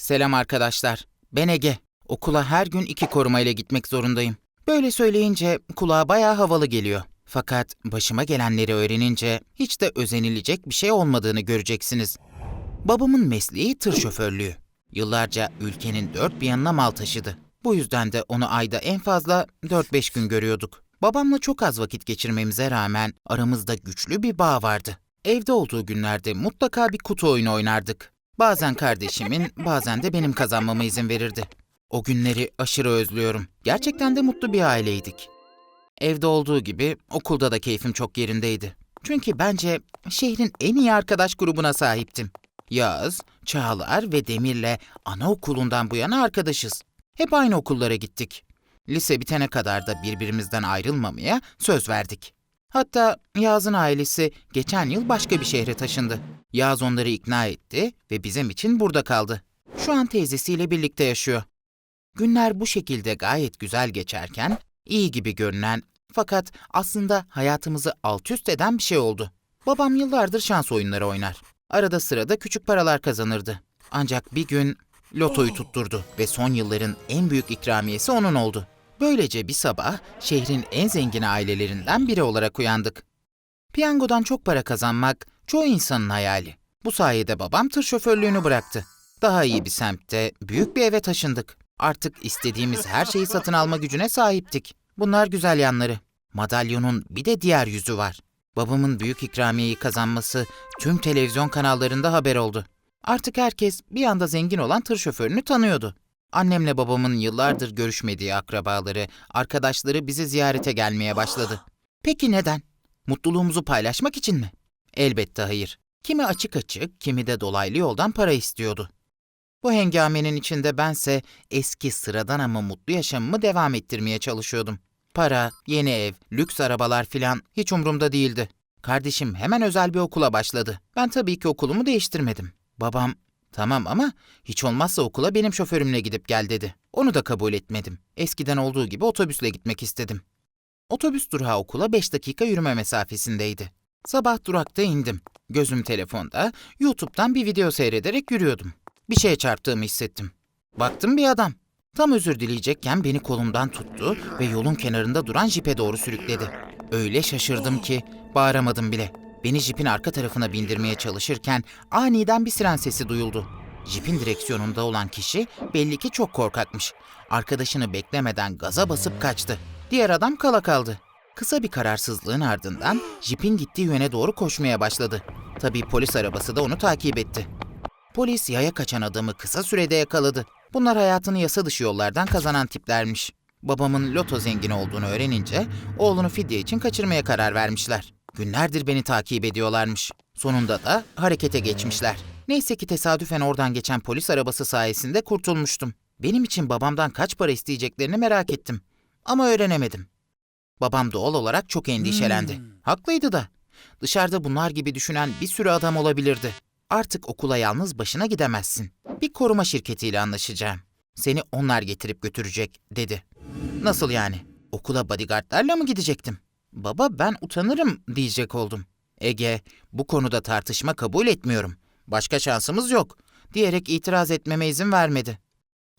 Selam arkadaşlar. Ben Ege. Okula her gün iki korumayla gitmek zorundayım. Böyle söyleyince kulağa bayağı havalı geliyor. Fakat başıma gelenleri öğrenince hiç de özenilecek bir şey olmadığını göreceksiniz. Babamın mesleği tır şoförlüğü. Yıllarca ülkenin dört bir yanına mal taşıdı. Bu yüzden de onu ayda en fazla 4-5 gün görüyorduk. Babamla çok az vakit geçirmemize rağmen aramızda güçlü bir bağ vardı. Evde olduğu günlerde mutlaka bir kutu oyunu oynardık. Bazen kardeşimin, bazen de benim kazanmama izin verirdi. O günleri aşırı özlüyorum. Gerçekten de mutlu bir aileydik. Evde olduğu gibi okulda da keyfim çok yerindeydi. Çünkü bence şehrin en iyi arkadaş grubuna sahiptim. Yağız, Çağlar ve Demir'le anaokulundan bu yana arkadaşız. Hep aynı okullara gittik. Lise bitene kadar da birbirimizden ayrılmamaya söz verdik. Hatta Yağız'ın ailesi geçen yıl başka bir şehre taşındı. Yağız onları ikna etti ve bizim için burada kaldı. Şu an teyzesiyle birlikte yaşıyor. Günler bu şekilde gayet güzel geçerken iyi gibi görünen fakat aslında hayatımızı alt üst eden bir şey oldu. Babam yıllardır şans oyunları oynar. Arada sırada küçük paralar kazanırdı. Ancak bir gün lotoyu tutturdu ve son yılların en büyük ikramiyesi onun oldu. Böylece bir sabah şehrin en zengin ailelerinden biri olarak uyandık. Piyangodan çok para kazanmak çoğu insanın hayali. Bu sayede babam tır şoförlüğünü bıraktı. Daha iyi bir semtte, büyük bir eve taşındık. Artık istediğimiz her şeyi satın alma gücüne sahiptik. Bunlar güzel yanları. Madalyonun bir de diğer yüzü var. Babamın büyük ikramiyeyi kazanması tüm televizyon kanallarında haber oldu. Artık herkes bir anda zengin olan tır şoförünü tanıyordu. Annemle babamın yıllardır görüşmediği akrabaları, arkadaşları bizi ziyarete gelmeye başladı. Peki neden? Mutluluğumuzu paylaşmak için mi? Elbette hayır. Kimi açık açık, kimi de dolaylı yoldan para istiyordu. Bu hengamenin içinde bense eski sıradan ama mutlu yaşamımı devam ettirmeye çalışıyordum. Para, yeni ev, lüks arabalar filan hiç umurumda değildi. Kardeşim hemen özel bir okula başladı. Ben tabii ki okulumu değiştirmedim. Babam, tamam ama hiç olmazsa okula benim şoförümle gidip gel dedi. Onu da kabul etmedim. Eskiden olduğu gibi otobüsle gitmek istedim. Otobüs durağı okula 5 dakika yürüme mesafesindeydi. Sabah durakta indim. Gözüm telefonda, YouTube'dan bir video seyrederek yürüyordum. Bir şeye çarptığımı hissettim. Baktım bir adam. Tam özür dileyecekken beni kolumdan tuttu ve yolun kenarında duran jipe doğru sürükledi. Öyle şaşırdım ki bağıramadım bile. Beni jipin arka tarafına bindirmeye çalışırken aniden bir siren sesi duyuldu. Jipin direksiyonunda olan kişi belli ki çok korkakmış. Arkadaşını beklemeden gaza basıp kaçtı. Diğer adam kala kaldı. Kısa bir kararsızlığın ardından jipin gittiği yöne doğru koşmaya başladı. Tabii polis arabası da onu takip etti. Polis yaya kaçan adamı kısa sürede yakaladı. Bunlar hayatını yasa dışı yollardan kazanan tiplermiş. Babamın loto zengini olduğunu öğrenince oğlunu fidye için kaçırmaya karar vermişler. Günlerdir beni takip ediyorlarmış. Sonunda da harekete geçmişler. Neyse ki tesadüfen oradan geçen polis arabası sayesinde kurtulmuştum. Benim için babamdan kaç para isteyeceklerini merak ettim. Ama öğrenemedim. Babam doğal olarak çok endişelendi. Haklıydı da. Dışarıda bunlar gibi düşünen bir sürü adam olabilirdi. Artık okula yalnız başına gidemezsin. Bir koruma şirketiyle anlaşacağım. Seni onlar getirip götürecek, dedi. Nasıl yani? Okula bodyguardlarla mı gidecektim? Baba ben utanırım diyecek oldum. Ege, bu konuda tartışma kabul etmiyorum. Başka şansımız yok, diyerek itiraz etmeme izin vermedi.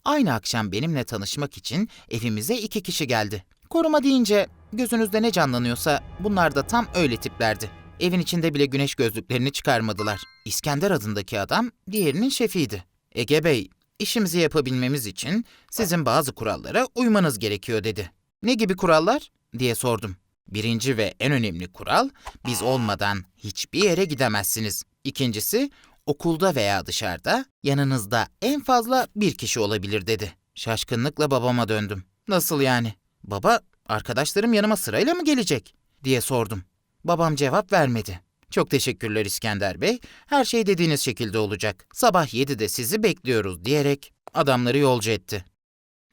Aynı akşam benimle tanışmak için evimize iki kişi geldi. Koruma deyince gözünüzde ne canlanıyorsa bunlar da tam öyle tiplerdi. Evin içinde bile güneş gözlüklerini çıkarmadılar. İskender adındaki adam diğerinin şefiydi. Ege Bey, işimizi yapabilmemiz için sizin bazı kurallara uymanız gerekiyor dedi. Ne gibi kurallar? diye sordum. Birinci ve en önemli kural, biz olmadan hiçbir yere gidemezsiniz. İkincisi, okulda veya dışarıda yanınızda en fazla bir kişi olabilir dedi. Şaşkınlıkla babama döndüm. Nasıl yani? Baba, arkadaşlarım yanıma sırayla mı gelecek? diye sordum. Babam cevap vermedi. Çok teşekkürler İskender Bey. Her şey dediğiniz şekilde olacak. Sabah 7'de sizi bekliyoruz diyerek adamları yolcu etti.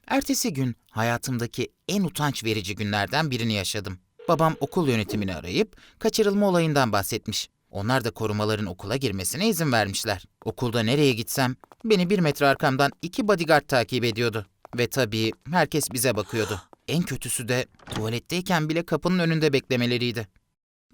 Ertesi gün hayatımdaki en utanç verici günlerden birini yaşadım. Babam okul yönetimini arayıp kaçırılma olayından bahsetmiş. Onlar da korumaların okula girmesine izin vermişler. Okulda nereye gitsem beni bir metre arkamdan iki bodyguard takip ediyordu. Ve tabii herkes bize bakıyordu. En kötüsü de tuvaletteyken bile kapının önünde beklemeleriydi.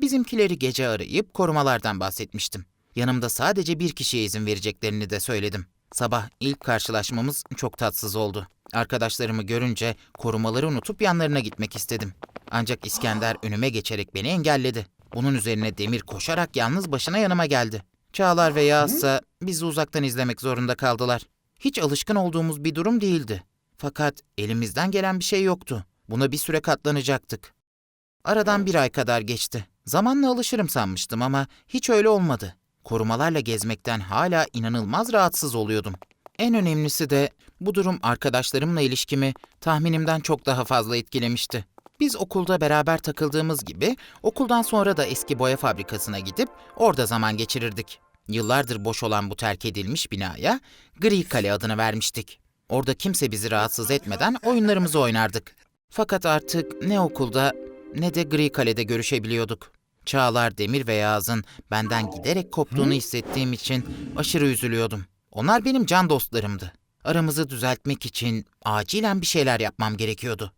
Bizimkileri gece arayıp korumalardan bahsetmiştim. Yanımda sadece bir kişiye izin vereceklerini de söyledim. Sabah ilk karşılaşmamız çok tatsız oldu. Arkadaşlarımı görünce korumaları unutup yanlarına gitmek istedim. Ancak İskender önüme geçerek beni engelledi. Bunun üzerine Demir koşarak yalnız başına yanıma geldi. Çağlar ve Yağız ise bizi uzaktan izlemek zorunda kaldılar. Hiç alışkın olduğumuz bir durum değildi. Fakat elimizden gelen bir şey yoktu. Buna bir süre katlanacaktık. Aradan bir ay kadar geçti. Zamanla alışırım sanmıştım ama hiç öyle olmadı. Korumalarla gezmekten hala inanılmaz rahatsız oluyordum. En önemlisi de bu durum arkadaşlarımla ilişkimi tahminimden çok daha fazla etkilemişti. Biz okulda beraber takıldığımız gibi okuldan sonra da eski boya fabrikasına gidip orada zaman geçirirdik. Yıllardır boş olan bu terk edilmiş binaya Gri Kale adını vermiştik. Orada kimse bizi rahatsız etmeden oyunlarımızı oynardık. Fakat artık ne okulda ne de Gri Kale'de görüşebiliyorduk. Çağlar, Demir ve Yağız'ın benden giderek koptuğunu hissettiğim için aşırı üzülüyordum. Onlar benim can dostlarımdı. Aramızı düzeltmek için acilen bir şeyler yapmam gerekiyordu.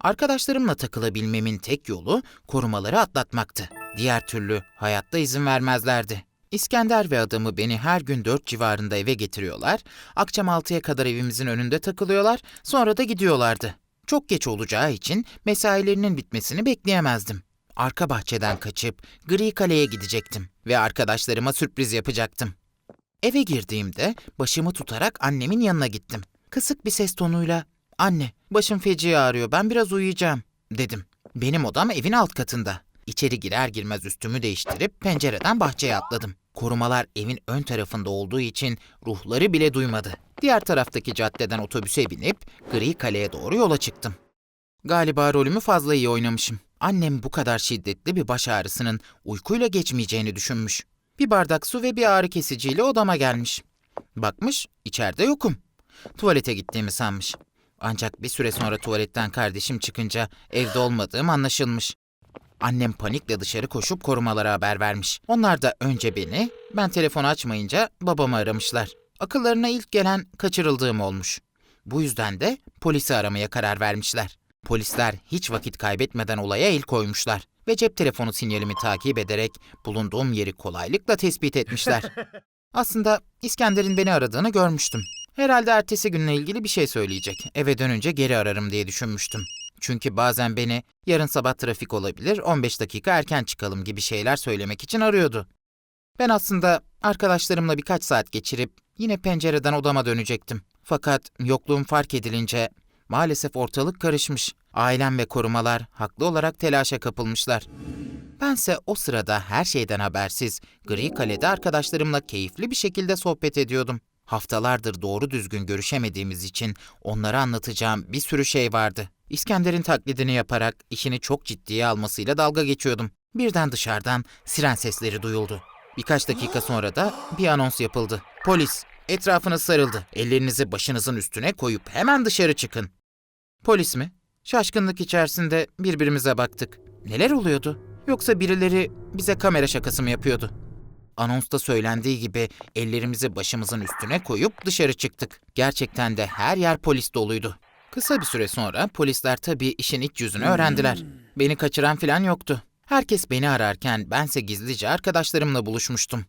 Arkadaşlarımla takılabilmemin tek yolu korumaları atlatmaktı. Diğer türlü hayatta izin vermezlerdi. İskender ve adamı beni her gün dört civarında eve getiriyorlar, akşam altıya kadar evimizin önünde takılıyorlar, sonra da gidiyorlardı. Çok geç olacağı için mesailerinin bitmesini bekleyemezdim. Arka bahçeden kaçıp Gri Kale'ye gidecektim ve arkadaşlarıma sürpriz yapacaktım. Eve girdiğimde başımı tutarak annemin yanına gittim. Kısık bir ses tonuyla "Anne, başım feci ağrıyor. Ben biraz uyuyacağım." dedim. Benim odam evin alt katında. İçeri girer girmez üstümü değiştirip pencereden bahçeye atladım. Korumalar evin ön tarafında olduğu için ruhları bile duymadı. Diğer taraftaki caddeden otobüse binip Gri Kale'ye doğru yola çıktım. Galiba rolümü fazla iyi oynamışım. Annem bu kadar şiddetli bir baş ağrısının uykuyla geçmeyeceğini düşünmüş. Bir bardak su ve bir ağrı kesiciyle odama gelmiş. Bakmış, içeride yokum. Tuvalete gittiğimi sanmış. Ancak bir süre sonra tuvaletten kardeşim çıkınca evde olmadığım anlaşılmış. Annem panikle dışarı koşup korumalara haber vermiş. Onlar da önce beni, ben telefonu açmayınca babamı aramışlar. Akıllarına ilk gelen kaçırıldığım olmuş. Bu yüzden de polisi aramaya karar vermişler. Polisler hiç vakit kaybetmeden olaya el koymuşlar ve cep telefonu sinyalimi takip ederek bulunduğum yeri kolaylıkla tespit etmişler. Aslında İskender'in beni aradığını görmüştüm. Herhalde ertesi günle ilgili bir şey söyleyecek. Eve dönünce geri ararım diye düşünmüştüm. Çünkü bazen beni yarın sabah trafik olabilir, 15 dakika erken çıkalım gibi şeyler söylemek için arıyordu. Ben aslında arkadaşlarımla birkaç saat geçirip yine pencereden odama dönecektim. Fakat yokluğum fark edilince maalesef ortalık karışmış. Ailem ve korumalar haklı olarak telaşa kapılmışlar. Bense o sırada her şeyden habersiz Gri Kale'de arkadaşlarımla keyifli bir şekilde sohbet ediyordum. Haftalardır doğru düzgün görüşemediğimiz için onlara anlatacağım bir sürü şey vardı. İskender'in taklidini yaparak işini çok ciddiye almasıyla dalga geçiyordum. Birden dışarıdan siren sesleri duyuldu. Birkaç dakika sonra da bir anons yapıldı. Polis, etrafınız sarıldı. Ellerinizi başınızın üstüne koyup hemen dışarı çıkın. Polis mi? Şaşkınlık içerisinde birbirimize baktık. Neler oluyordu? Yoksa birileri bize kamera şakası mı yapıyordu? Anonsta söylendiği gibi ellerimizi başımızın üstüne koyup dışarı çıktık. Gerçekten de her yer polis doluydu. Kısa bir süre sonra polisler tabii işin iç yüzünü öğrendiler. Beni kaçıran filan yoktu. Herkes beni ararken bense gizlice arkadaşlarımla buluşmuştum.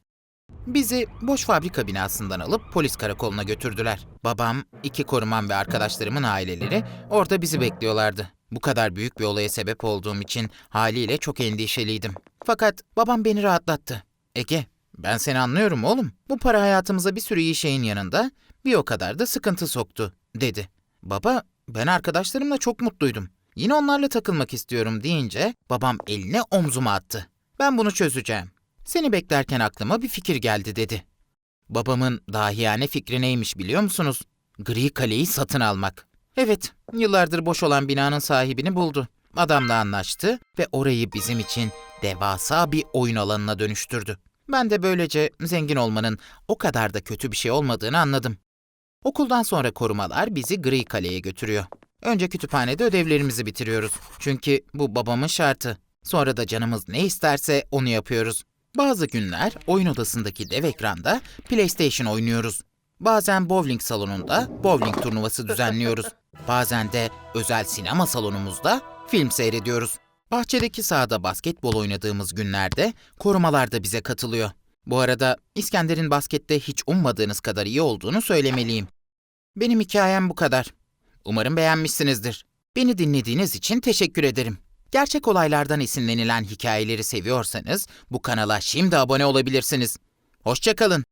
Bizi boş fabrika binasından alıp polis karakoluna götürdüler. Babam, iki korumam ve arkadaşlarımın aileleri orada bizi bekliyorlardı. Bu kadar büyük bir olaya sebep olduğum için haliyle çok endişeliydim. Fakat babam beni rahatlattı. Ege, ben seni anlıyorum oğlum. Bu para hayatımıza bir sürü iyi şeyin yanında bir o kadar da sıkıntı soktu, dedi. Baba, ben arkadaşlarımla çok mutluydum. Yine onlarla takılmak istiyorum deyince babam eline omzuma attı. Ben bunu çözeceğim. Seni beklerken aklıma bir fikir geldi dedi. Babamın dahiyane fikri neymiş biliyor musunuz? Gri kaleyi satın almak. Evet, yıllardır boş olan binanın sahibini buldu. Adamla anlaştı ve orayı bizim için devasa bir oyun alanına dönüştürdü. Ben de böylece zengin olmanın o kadar da kötü bir şey olmadığını anladım. Okuldan sonra korumalar bizi Gri Kale'ye götürüyor. Önce kütüphanede ödevlerimizi bitiriyoruz. Çünkü bu babamın şartı. Sonra da canımız ne isterse onu yapıyoruz. Bazı günler oyun odasındaki dev ekranda PlayStation oynuyoruz. Bazen bowling salonunda bowling turnuvası düzenliyoruz. Bazen de özel sinema salonumuzda film seyrediyoruz. Bahçedeki sahada basketbol oynadığımız günlerde korumalar da bize katılıyor. Bu arada İskender'in baskette hiç ummadığınız kadar iyi olduğunu söylemeliyim. Benim hikayem bu kadar. Umarım beğenmişsinizdir. Beni dinlediğiniz için teşekkür ederim. Gerçek olaylardan esinlenilen hikayeleri seviyorsanız bu kanala şimdi abone olabilirsiniz. Hoşçakalın.